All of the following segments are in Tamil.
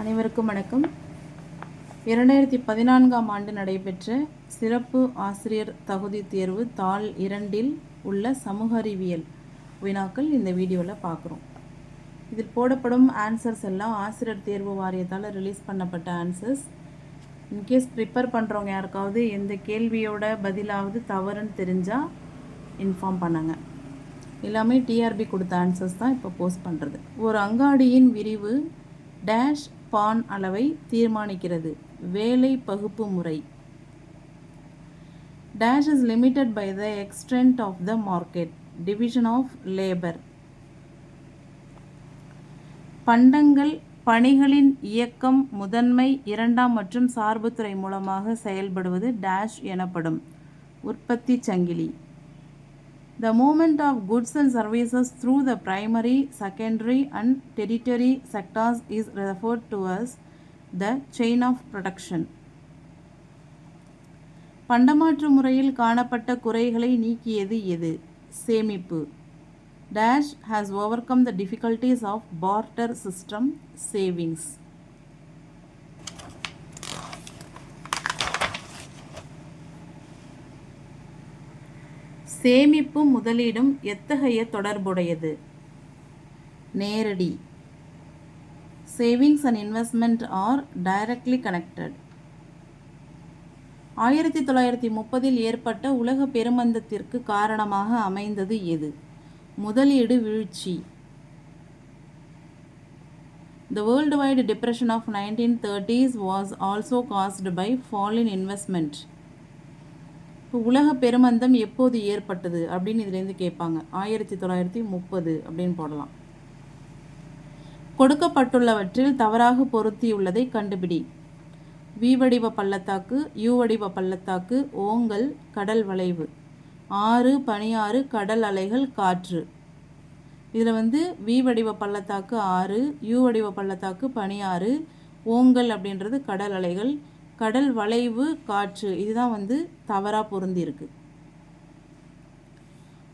அனைவருக்கும் வணக்கம். இரண்டாயிரத்தி பதினான்காம் ஆண்டு நடைபெற்ற சிறப்பு ஆசிரியர் தகுதி தேர்வு தாள் இரண்டில் உள்ள சமூக அறிவியல் வினாக்கள் இந்த வீடியோவில் பார்க்குறோம் இதில் போடப்படும் ஆன்சர்ஸ் எல்லாம் ஆசிரியர் தேர்வு வாரியத்தால் ரிலீஸ் பண்ணப்பட்ட ஆன்சர்ஸ் இன்கேஸ் ப்ரிப்பேர் பண்ணுறவங்க யாருக்காவது எந்த கேள்வியோட பதிலாவது தவறுன்னு தெரிஞ்சால் இன்ஃபார்ம் பண்ணுங்க. எல்லாமே டிஆர்பி கொடுத்த ஆன்சர்ஸ் தான் இப்போ போஸ்ட் பண்ணுறது ஒரு அங்காடியின் விரிவு டேஷ் பான் அளவை தீர்மானிக்கிறது. வேலை பகுப்பு முறை. Dash is limited by the extent of the market division of labour பண்டங்கள் பணிகளின் இயக்கம் முதன்மை இரண்டாம் மற்றும் சார்புத்துறை மூலமாக செயல்படுவது டேஷ் எனப்படும். உற்பத்தி சங்கிலி. The movement of goods and services through the primary, secondary, and tertiary sectors is referred to as the chain of production. பண்டமாற்று முறையில் காணப்பட்ட குறைகளை நீக்கியது எது சேமிப்பு dash has overcome the difficulties of barter system savings சேமிப்பும் முதலீடும் எத்தகைய தொடர்புடையது? நேரடி. Savings and investment are directly connected ஆயிரத்தி தொள்ளாயிரத்தி முப்பதில் ஏற்பட்ட உலக பெருமந்தத்திற்கு காரணமாக அமைந்தது எது? முதலீடு வீழ்ச்சி. The worldwide depression of 1930s was also caused by fall in investment. இப்போ உலக பெருமந்தம் எப்போது ஏற்பட்டது அப்படின்னு இதுலேருந்து கேட்பாங்க. ஆயிரத்தி தொள்ளாயிரத்தி முப்பது அப்படின்னு போடலாம். கொடுக்கப்பட்டுள்ளவற்றில் தவறாக பொருத்தியுள்ளதை கண்டுபிடி. வி வடிவ பள்ளத்தாக்கு யூ வடிவ பள்ளத்தாக்கு ஓங்கல் கடல் வளைவு. ஆறு பனியாறு கடல் அலைகள் காற்று. இதில் வந்து வி வடிவ பள்ளத்தாக்கு ஆறு யூ வடிவ பள்ளத்தாக்கு பனியாறு ஓங்கல் அப்படின்றது கடல் அலைகள் கடல் வளைவு காற்று. இதுதான் வந்து தவறாக பொருந்திருக்கு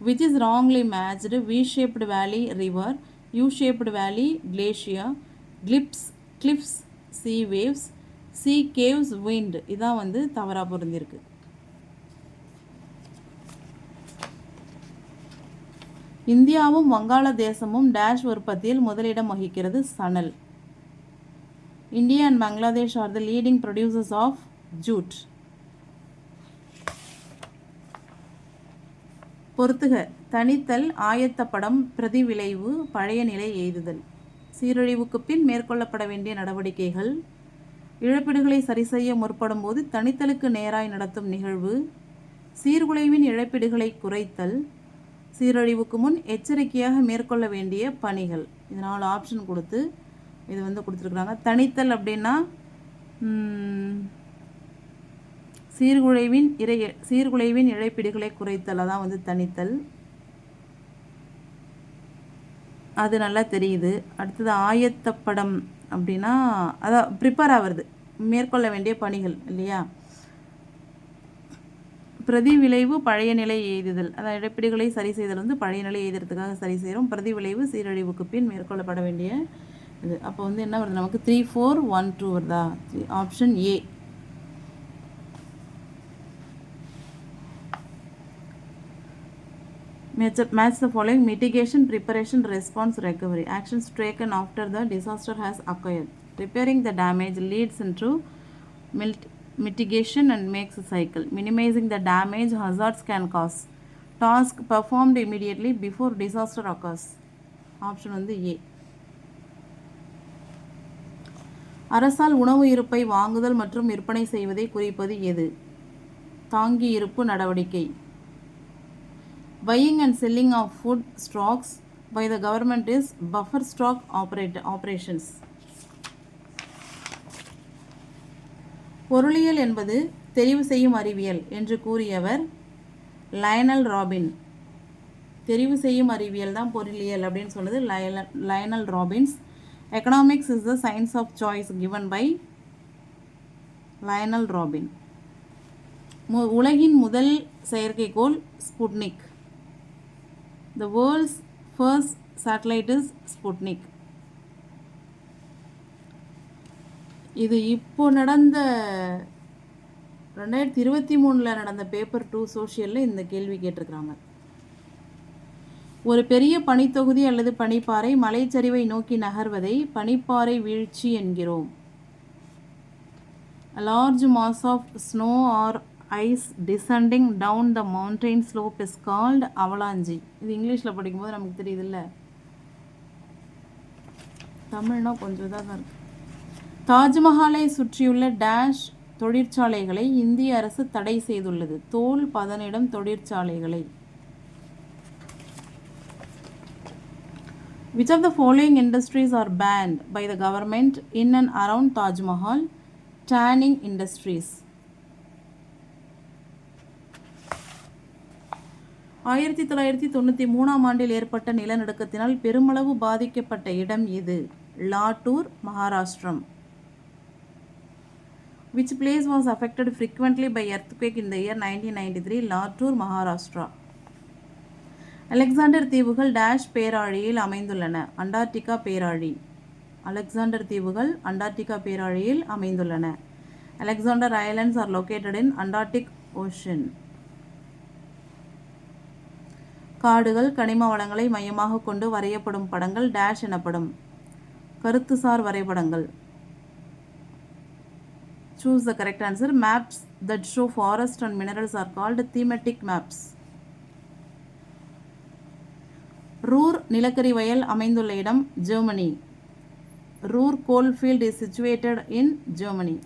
which is wrongly matched V shaped valley river U shaped valley glacier cliffs cliffs sea waves sea caves wind இதான் வந்து தவறாக பொருந்திருக்கு இந்தியாவும் வங்காளதேசமும் டேஷ் உற்பத்தியில் முதலிடம் வகிக்கிறது சணல். India and Bangladesh are the leading producers of jute. பொறுத்துக. தனித்தல் ஆயத்தப்படம் பிரதிவிளைவு பழைய நிலை எய்துதல். சீரழிவுக்கு பின் மேற்கொள்ளப்பட வேண்டிய நடவடிக்கைகள். இழப்பீடுகளை சரிசெய்ய முற்படும் போது தனித்தலுக்கு நேராய் நடத்தும் நிகழ்வு. சீர்குலைவின் இழப்பீடுகளை குறைத்தல். சீரழிவுக்கு முன் எச்சரிக்கையாக மேற்கொள்ள வேண்டிய பணிகள். இதனால் ஆப்ஷன் கொடுத்து இது வந்து கொடுத்துருக்குறாங்க. தனித்தல் அப்படின்னா சீர்குலைவின் இறை சீர்குலைவின் இழைப்பீடுகளை குறைத்தல். அதான் வந்து தனித்தல். அது நல்லா தெரியுது. அடுத்தது ஆயத்தப்படம் அப்படின்னா அதான் ப்ரிப்பேர் ஆகிறது மேற்கொள்ள வேண்டிய பணிகள் இல்லையா? பிரதி விளைவு பழைய நிலை எய்துதல். அதான் இழப்பீடுகளை சரி செய்தல் வந்து பழைய நிலை எய்துறதுக்காக சரி செய்கிறோம் பிரதி விளைவு சீரழிவுக்கு பின் மேற்கொள்ளப்பட வேண்டிய இது அப்போ வந்து என்ன வருது நமக்கு த்ரீ ஃபோர் ஒன் டூ வருதா option A match the following mitigation preparation response recovery actions taken after the disaster has occurred repairing the damage leads into mitigation and makes a cycle minimizing the damage hazards can cause task performed immediately before disaster occurs option வந்து A அரசால் உணவு இருப்பை வாங்குதல் மற்றும் விற்பனை செய்வதை குறிப்பது எது? தாங்கி இருப்பு நடவடிக்கை. Buying and selling of food stocks by the government is buffer stock operate operations பொருளியல் என்பது தெரிவு செய்யும் அறிவியல் என்று கூறியவர் லயனல் ராபின் தெரிவு செய்யும் அறிவியல் தான் பொருளியல் அப்படின்னு சொன்னது Lionel Robbins Economics is the science of choice given by Lionel Robin மு உலகின் முதல் செயற்கைக்கோள் Sputnik the world's first satellite is Sputnik இது இப்போ நடந்த ரெண்டாயிரத்தி இருபத்தி மூணில் நடந்த பேப்பர் டூ சோஷியலில் இந்த கேள்வி கேட்டிருக்கிறாங்க. ஒரு பெரிய பனித்தொகுதி அல்லது பனிப்பாறை மலைச்சரிவை நோக்கி நகர்வதை பனிப்பாறை வீழ்ச்சி என்கிறோம். A large mass of snow or ice descending down the mountain slope is called avalanche. இது இங்கிலீஷில் படிக்கும்போது நமக்கு தெரியுதுல்ல. தமிழ்னா கொஞ்சம் இதாக தான் இருக்கு. தாஜ்மஹாலை சுற்றியுள்ள டேஷ் தொழிற்சாலைகளை இந்திய அரசு தடை செய்துள்ளது. தோல் பதனிடம் தொழிற்சாலைகளை. Which of the following industries are banned by the government in and around Taj Mahal? Tanning industries. ஆயிரத்தி தொள்ளாயிரத்தி தொண்ணூற்றி மூணாம் ஆண்டில் ஏற்பட்ட நிலநடுக்கத்தினால் பெருமளவு பாதிக்கப்பட்ட இடம் இது லாட்டூர் மகாராஷ்டிரம் Which place was affected frequently by earthquake in the year 1993? Latur Maharashtra Alexander தீவுகள் டேஷ் பேராழியில் அமைந்துள்ளன. அண்டார்டிகா பேராழி. அலெக்சாண்டர் தீவுகள் அண்டார்டிகா பேராழியில் அமைந்துள்ளன. Alexander Islands are located in Antarctic Ocean. காடுகள் கனிம வளங்களை மையமாக கொண்டு வரையப்படும் படங்கள் டேஷ் எனப்படும். கருத்துசார் வரைபடங்கள். Choose the correct answer maps that show forest and minerals are called thematic maps Ruhr நிலக்கரி வயல் அமைந்துள்ள இடம் Germany. Ruhr coalfield is situated in Germany.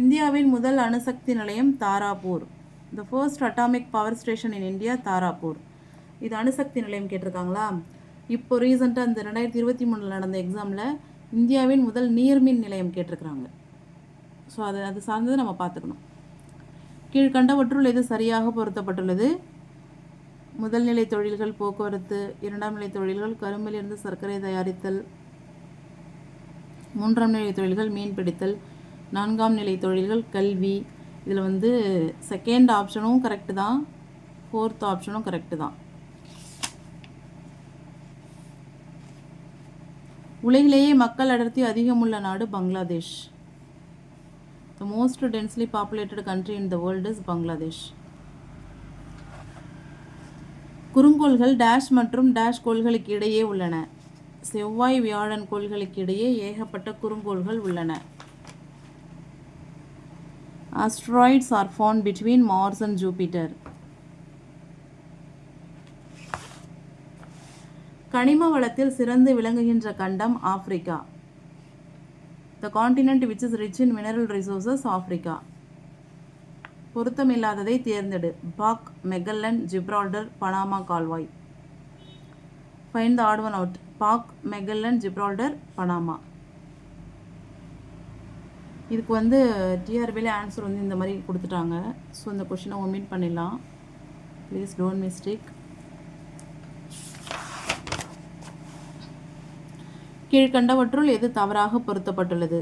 இந்தியாவின் முதல் அணுசக்தி நிலையம் Tarapur. The first atomic power station in India Tarapur. இது அணுசக்தி நிலையம் கேட்டிருக்காங்களா? இப்போ ரீசெண்டாக இந்த ரெண்டாயிரத்தி இருபத்தி மூணில் நடந்த எக்ஸாமில் இந்தியாவின் முதல் நீர்மின் நிலையம் கேட்டிருக்கிறாங்க. ஸோ அது அது சார்ந்தது நம்ம பார்த்துக்கணும். கீழ்கண்டவற்றுள் எது சரியாக பொருத்தப்பட்டுள்ளது? முதல் நிலை தொழில்கள் போக்குவரத்து இரண்டாம் நிலை தொழில்கள் கரும்பிலிருந்து சர்க்கரை தயாரித்தல் மூன்றாம் நிலை தொழில்கள் மீன் பிடித்தல் நான்காம் நிலை தொழில்கள் கல்வி. இதில் வந்து செகண்ட் ஆப்ஷனும் கரெக்டு தான் ஃபோர்த் ஆப்ஷனும் கரெக்டு தான். உலகிலேயே மக்கள் அடர்த்தி அதிகமுள்ள நாடு Bangladesh. The most densely populated country in the world is Bangladesh குறுங்கோள்கள் dash மற்றும் டேஷ் கோள்களுக்கு இடையே உள்ளன. செவ்வாய் வியாழன் கோள்களுக்கு இடையே ஏகப்பட்ட குறுங்கோள்கள் உள்ளன. Asteroids are found between Mars and Jupiter கனிம வளத்தில் சிறந்து விளங்குகின்ற கண்டம் Africa. The continent which is rich in mineral resources Africa பொருத்தமில்லாததை தேர்ந்தெடு. பாக் மெகல்லன் ஜிப்ரால்டர் பனாமா கால்வாய். Find the odd one out Palk Magellan Gibraltar Panama. இதுக்கு வந்து டிஆர்பியில் ஆன்சர் வந்து இந்த மாதிரி கொடுத்துட்டாங்க. ஸோ இந்த கொஷினை ஒமிட் பண்ணிடலாம். ப்ளீஸ் டோன்ட் மிஸ்டேக் கீழ்கண்டவற்றுள் எது தவறாக பொருத்தப்பட்டுள்ளது?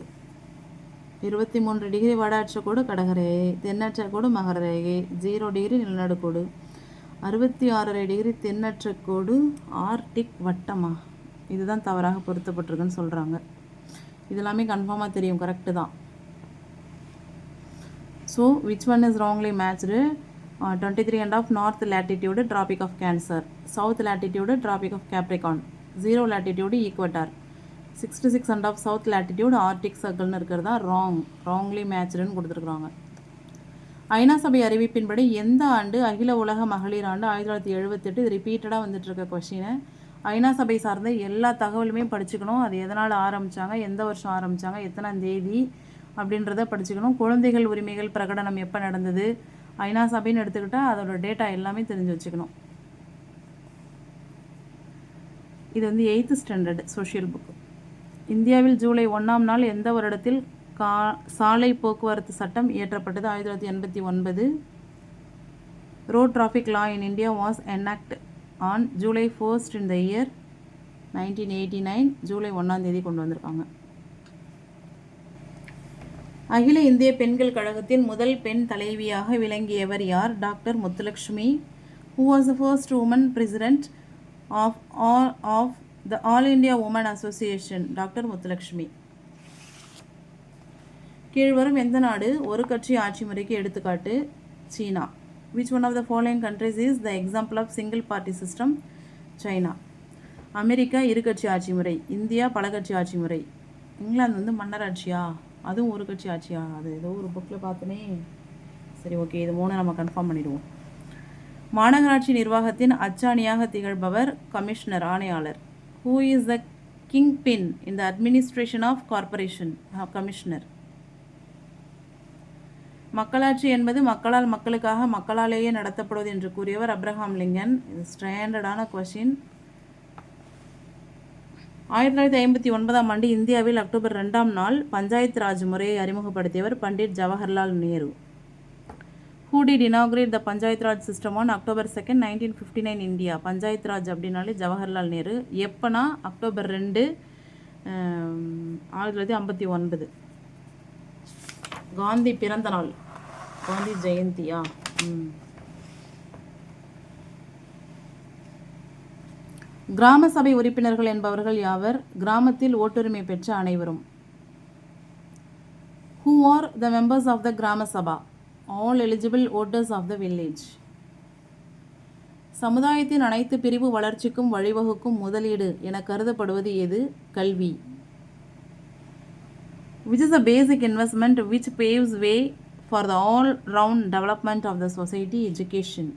இருபத்தி மூன்று டிகிரி வட கடகரேகை தென்னற்றக்கோடு மகர ரேகை ஜீரோ டிகிரி நிலநடுக்கோடு அறுபத்தி ஆறரை டிகிரி தென்னற்றக்கோடு ஆர்டிக் வட்டமா? இதுதான் தவறாக பொருத்தப்பட்டிருக்குன்னு சொல்கிறாங்க இது எல்லாமே கன்ஃபார்மாக தெரியும் கரெக்டு தான். So which one is wrongly matched twenty three and half north latitude Tropic of Cancer south latitude Tropic of Capricorn zero latitude equator sixty six and half south latitude Arctic சர்க்கிள்னு இருக்கிறதா ராங் ராங்லி மேட்ச்டுன்னு கொடுத்துருக்குறாங்க. ஐநா சபை அறிவிப்பின்படி எந்த ஆண்டு அகில உலக மகளிர் ஆண்டு ஆயிரத்தி தொள்ளாயிரத்தி எழுபத்தெட்டு இது ரிப்பீட்டடாக வந்துட்டு இருக்க கொஷினை ஐநா சபை சார்ந்த எல்லா தகவலுமே படிச்சுக்கணும். அது எதனால் ஆரம்பித்தாங்க எந்த வருஷம் ஆரம்பித்தாங்க எத்தனாம் தேதி? அப்படின்றத படிச்சுக்கணும். குழந்தைகள் உரிமைகள் பிரகடனம் எப்போ நடந்தது? ஐநா சபைன்னு எடுத்துக்கிட்டால் அதோட டேட்டா எல்லாமே தெரிஞ்சு வச்சுக்கணும். இது வந்து எயித்து ஸ்டாண்டர்டு சோஷியல் புக்கு இந்தியாவில் ஜூலை ஒன்றாம் நாள் எந்த வருடத்தில் கா சாலை போக்குவரத்து சட்டம் இயற்றப்பட்டது? ஆயிரத்தி தொள்ளாயிரத்தி எண்பத்தி ஒன்பது. Road traffic law in India was enact on July first in the year nineteen eighty nine July ஒன்றாம் தேதி கொண்டு வந்திருக்காங்க. அகில இந்திய பெண்கள் கழகத்தின் முதல் பெண் தலைவியாக விளங்கியவர் யார்? Doctor Muthulakshmi who was the first woman president of of the All India women association doctor Muthulakshmi கீழ்வரும் எந்த நாடு? ஒரு கட்சி ஆட்சி முறைக்கு எடுத்துக்காட்டு சீனா. Which one of the following countries is the example of single party system China. America இரு கட்சி ஆட்சி முறை இந்தியா பல கட்சி ஆட்சி முறை. இங்கிலாந்து வந்து மன்னர் ஆட்சியா அதுவும் ஒரு கட்சி ஆட்சியா? அது ஏதோ ஒரு புக்கில் பார்த்தனே. சரி ஓகே இது மூணு நம்ம கன்ஃபார்ம் பண்ணிடுவோம். மாநகராட்சி நிர்வாகத்தின் அச்சாணியாக திகழ்பவர் கமிஷனர் ஆணையாளர். Who is the kingpin in the administration of corporation commissioner மக்களாட்சி என்பது மக்களால் மக்களுக்காக மக்களாலேயே நடத்தப்படுவது என்று கூறியவர் அப்ரஹாம் லிங்கன். இது ஸ்டாண்டர்டான கொஷின் ஆயிரத்தி தொள்ளாயிரத்தி ஐம்பத்தி ஒன்பதாம் ஆண்டு இந்தியாவில் அக்டோபர் ரெண்டாம் நாள் பஞ்சாயத்து ராஜ் முறையை அறிமுகப்படுத்தியவர் Pandit Jawaharlal Nehru. Who inaugurated the panchayat raj system on October second nineteen fifty nine India panchayat raj அப்படின்னாலே ஜவஹர்லால் நேரு. எப்போனா? அக்டோபர் ரெண்டு ஆயிரத்தி தொள்ளாயிரத்தி ஐம்பத்தி ஒன்பது. காந்தி பிறந்த நாள். காந்தி ஜெயந்தியா? கிராம சபை உறுப்பினர்கள் என்பவர்கள் யாவர்? கிராமத்தில் ஓட்டுரிமை பெற்ற அனைவரும். Who are the members of the gram sabha? All eligible voters of the village சமுதாயத்தின் அனைத்து பிரிவு வளர்ச்சிக்கும் வழிவகுக்கும் முதலீடு என கருதப்படுவது எது? கல்வி. Which is a basic investment which paves way for the all round development of the society education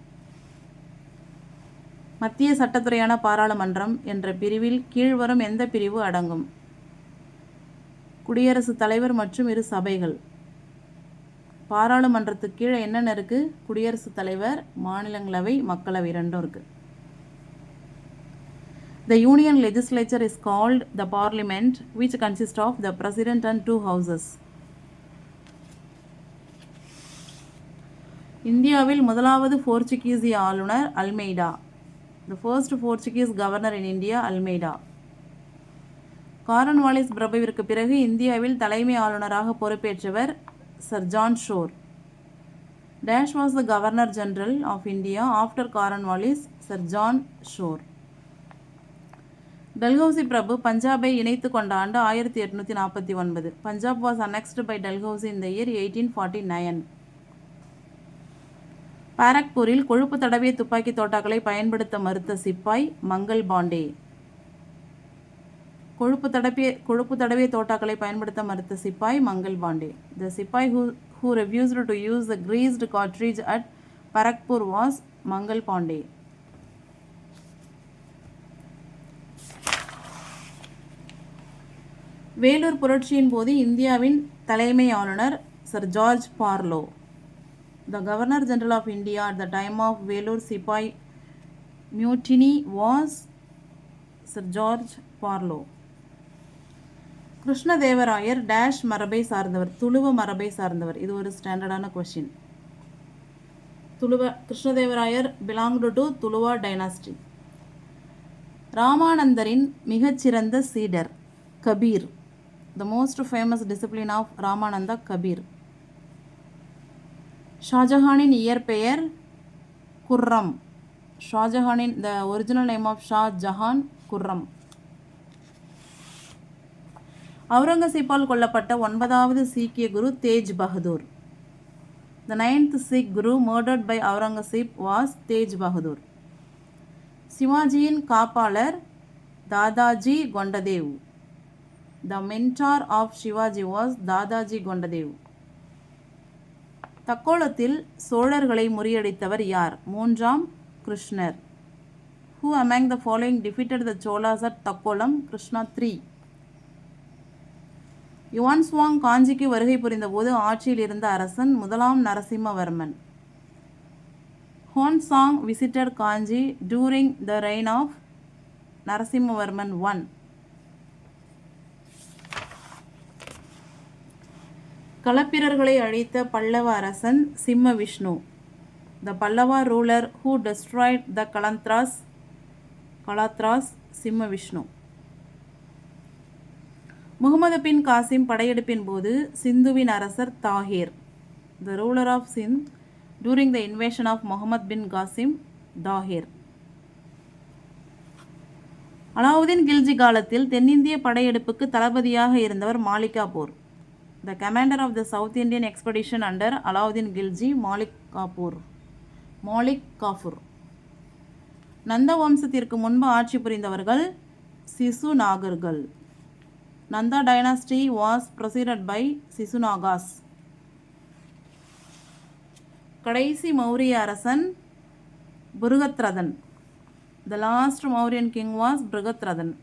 மத்திய சட்டத்துறையான பாராளுமன்றம் என்ற பிரிவில் கீழ்வரும் எந்த பிரிவு அடங்கும்? குடியரசுத் தலைவர் மற்றும் இரு சபைகள். பாராளுமன்றத்துக்கு கீழே என்னென்ன இருக்குது குடியரசுத் தலைவர் மாநிலங்களவை மக்களவை ரெண்டும் இருக்குது the union legislature is called the parliament which consist of the president and two houses இந்தியாவில் முதலாவது போர்ச்சுகீசிய ஆளுநர் Almeida. The first Portuguese governor in India Almeida. Cornwallis பிரபுவிற்கு பிறகு இந்தியாவில் தலைமை ஆளுநராக பொறுப்பேற்றவர் sir John Shore dash was the governor general of India after Cornwallis sir John Shore Dalhousie பிரபு பஞ்சாபை இணைத்து கொண்ட ஆண்டு ஆயிரத்தி எட்நூற்றி நாற்பத்தி ஒன்பது. Punjab was annexed by Dalhousie in the year eighteen forty nine பாரக்பூரில் கொழுப்பு தடவிய துப்பாக்கி தோட்டாக்களை பயன்படுத்த மறுத்த சிப்பாய் மங்கள் பாண்டே. கொழுப்பு தடப்பிய கொழுப்பு தடவிய தோட்டாக்களை பயன்படுத்த மறுத்த சிப்பாய் Mangal Pandey. The sepoy who who refused to use the greased cartridge at Barrackpore was Mangal Pandey. Vellore புரட்சியின் போது இந்தியாவின் தலைமை ஆளுநர் sir George Barlow the governor general of India at the time of Vellore sepoy mutiny was sir George Barlow Krishnadevaraya dash மரபை சார்ந்தவர் துளுவ மரபை சார்ந்தவர். இது ஒரு ஸ்டாண்டர்டான question Tuluva Krishnadevaraya belonged to Tuluva dynasty ராமானந்தரின் மிகச்சிறந்த சீடர் Kabir. The most famous discipline of Ramananda Kabir. ஷாஜஹானின் இயற்பெயர் Khurram. ஷாஜஹானின் the original name of Shah Jahan Khurram. அவுரங்கசீப்பால் கொல்லப்பட்ட ஒன்பதாவது சீக்கிய guru Tegh Bahadur. The ninth Sikh guru murdered by Aurangzeb was Tegh Bahadur சிவாஜியின் காப்பாளர் Dadaji Kondadev. The mentor of Shivaji was Dadaji Kondadev. தக்கோலத்தில் சோழர்களை முறியடித்தவர் யார்? மூன்றாம் Krishna. Who among the following defeated the Cholas at Takkolam Krishna three. Yuan Chwang காஞ்சிக்கு வருகை புரிந்தபோது ஆட்சியில் இருந்த அரசன் முதலாம் Narasimhavarman. Hiuen Tsang visited Kanchi during the reign of Narasimhavarman one. களப்பிரர்களை அழித்த பல்லவ அரசன் Simha Vishnu the Pallava ruler who destroyed the Kalabhras Kalabhras Simha Vishnu Muhammad bin Qasim படையெடுப்பின் போது சிந்துவின் அரசர் Dahir the ruler of Sind during the invasion of Muhammad bin Qasim Dahir. Alauddin Khilji காலத்தில் தென்னிந்திய படையெடுப்புக்கு தளபதியாக இருந்தவர் Malik Kafur the commander of the south Indian expedition under Alauddin Khilji Malik Kafur Malik Kafur. Nanda வம்சத்திற்கு முன்பு ஆட்சி புரிந்தவர்கள் சிசு நாகர்கள். Nanda dynasty was preceded by Shishunagas கடைசி மௌரிய அரசன் Brihadratha the last Mauryan king was Brihadratha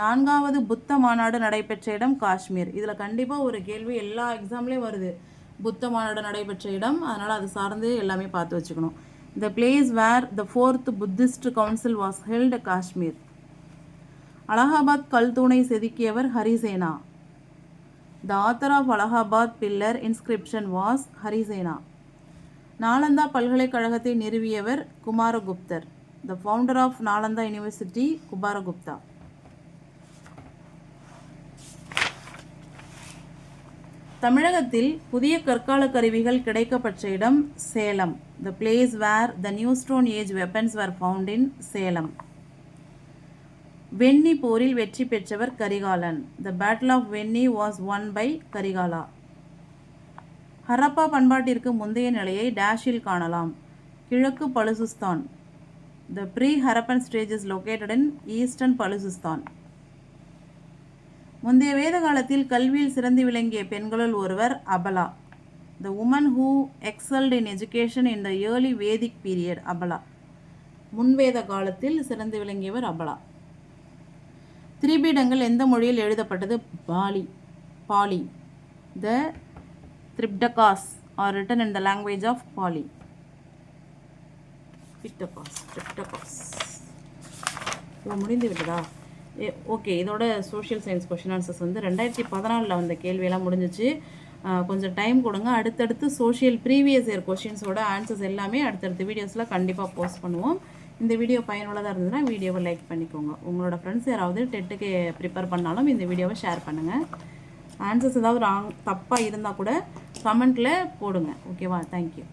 நான்காவது புத்த மாநாடு நடைபெற்ற இடம் காஷ்மீர். இதில் கண்டிப்பாக ஒரு கேள்வி எல்லா எக்ஸாம்லேயும் வருது. புத்த மாநாடு நடைபெற்ற இடம் அதனால் அது சார்ந்து எல்லாமே பார்த்து வச்சுக்கணும். The place where the fourth Buddhist council was held Kashmir. Allahabad கல்தூணை செதுக்கியவர் Harisena. The author of Allahabad pillar inscription was Harisena. Nalanda பல்கலைக்கழகத்தை நிறுவியவர் Kumaragupta. The founder of Nalanda university Kumaragupta. தமிழகத்தில் புதிய கற்கால கருவிகள் கிடைக்கப்பெற்ற இடம் Salem. The place where the new stone age weapons were found in Salem Venni போரில் வெற்றி பெற்றவர் Karikalan. The battle of Venni was won by Karikala Harappa பண்பாட்டிற்கு முந்தைய நிலையை டேஷில் காணலாம். கிழக்கு Baluchistan. The pre Harappan stage is located in eastern Baluchistan. முந்தைய வேத காலத்தில் கல்வியில் சிறந்து விளங்கிய பெண்களுள் ஒருவர் Apala. The woman who excelled in education in the early Vedic period Apala. முன்வேத காலத்தில் சிறந்து விளங்கியவர் அபலா. திரிபீடங்கள் எந்த மொழியில் எழுதப்பட்டது? Pali. Pali. The Tripitakas are written in the language of Pali Pitakas Tripitakas இது முடிந்து விட்டதா? ஏ ஓகே இதோட சோஷியல் சயின்ஸ் கொஷின் ஆன்சர்ஸ் வந்து ரெண்டாயிரத்தி பதினாலில் வந்த கேள்வியெல்லாம் முடிஞ்சிச்சு. கொஞ்சம் டைம் கொடுங்க. அடுத்தடுத்து சோஷியல் ப்ரீவியஸ் இயர் கொஷின்ஸோட ஆன்சர்ஸ் எல்லாமே அடுத்தடுத்த வீடியோஸில் கண்டிப்பாக போஸ்ட் பண்ணுவோம். இந்த வீடியோ பயனுள்ளதாக இருந்ததுன்னா வீடியோவை லைக் பண்ணிக்கோங்க. உங்களோட ஃப்ரெண்ட்ஸ் யாராவது டெட்டுக்கு ப்ரிப்பேர் பண்ணாலும் இந்த வீடியோவை ஷேர் பண்ணுங்கள் ஆன்சர்ஸ் ஏதாவது ராங் தப்பாக இருந்தால் கூட கமெண்ட்டில் போடுங்க. ஓகேவா தேங்க்யூ